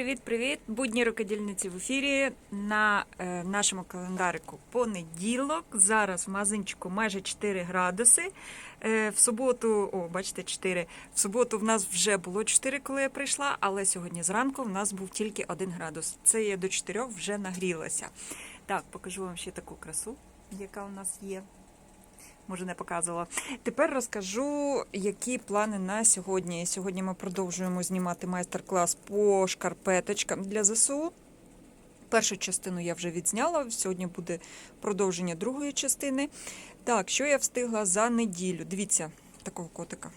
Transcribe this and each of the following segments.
Привіт-привіт! Будні рукодільниці в ефірі на е, нашому календарику понеділок. Зараз в магазинчику майже 4 градуси. Е, в суботу, о, бачите, 4. В суботу в нас вже було 4, коли я прийшла, але сьогодні зранку в нас був тільки 1 градус. Це я до 4 вже нагрілася. Так, покажу вам ще таку красу, яка у нас є. Може, не показувала. Тепер розкажу, які плани на сьогодні. Сьогодні ми продовжуємо знімати майстер-клас по шкарпеточкам для ЗСУ. Першу частину я вже відзняла. Сьогодні буде продовження другої частини. Так, що я встигла за неділю? Дивіться, такого котика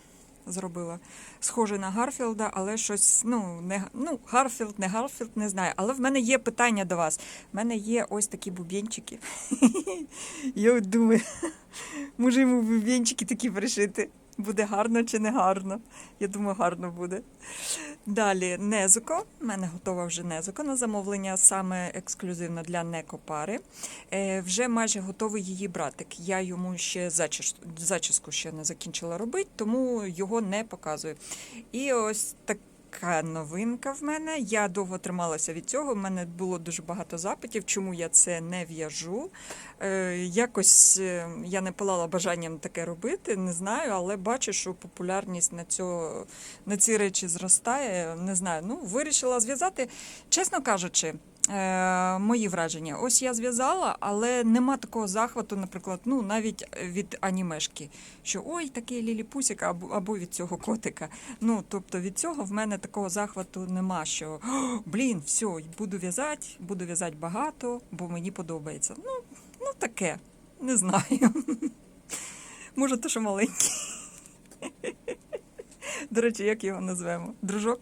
зробила. Схожий на Гарфілда, але щось, ну, не ну, Гарфілд, не Гарфілд, не знаю. Але в мене є питання до вас. В мене є ось такі бубенчики. Я думаю, може йому бубенчики такі пришити. Буде гарно чи не гарно? Я думаю, гарно буде. Далі Незуко. У мене готова вже Незуко на замовлення, саме ексклюзивно для некопари. Е, вже майже готовий її братик. Я йому ще зачіс... зачіску ще не закінчила робити, тому його не показую. І ось така новинка в мене. Я довго трималася від цього. У мене було дуже багато запитів, чому я це не в'яжу. Е, якось е, я не палала бажанням таке робити, не знаю, але бачу, що популярність на, цього, на ці речі зростає. Не знаю. Ну, вирішила зв'язати. Чесно кажучи, е, мої враження. Ось я зв'язала, але нема такого захвату, наприклад, ну навіть від анімешки, що ой, такий ліліпусик, або, або від цього котика. Ну, тобто від цього в мене такого захвату нема, що блін, все, буду в'язати, буду в'язати багато, бо мені подобається. Ну, ну таке, не знаю. Може, то що маленький. До речі, як його назвемо? Дружок?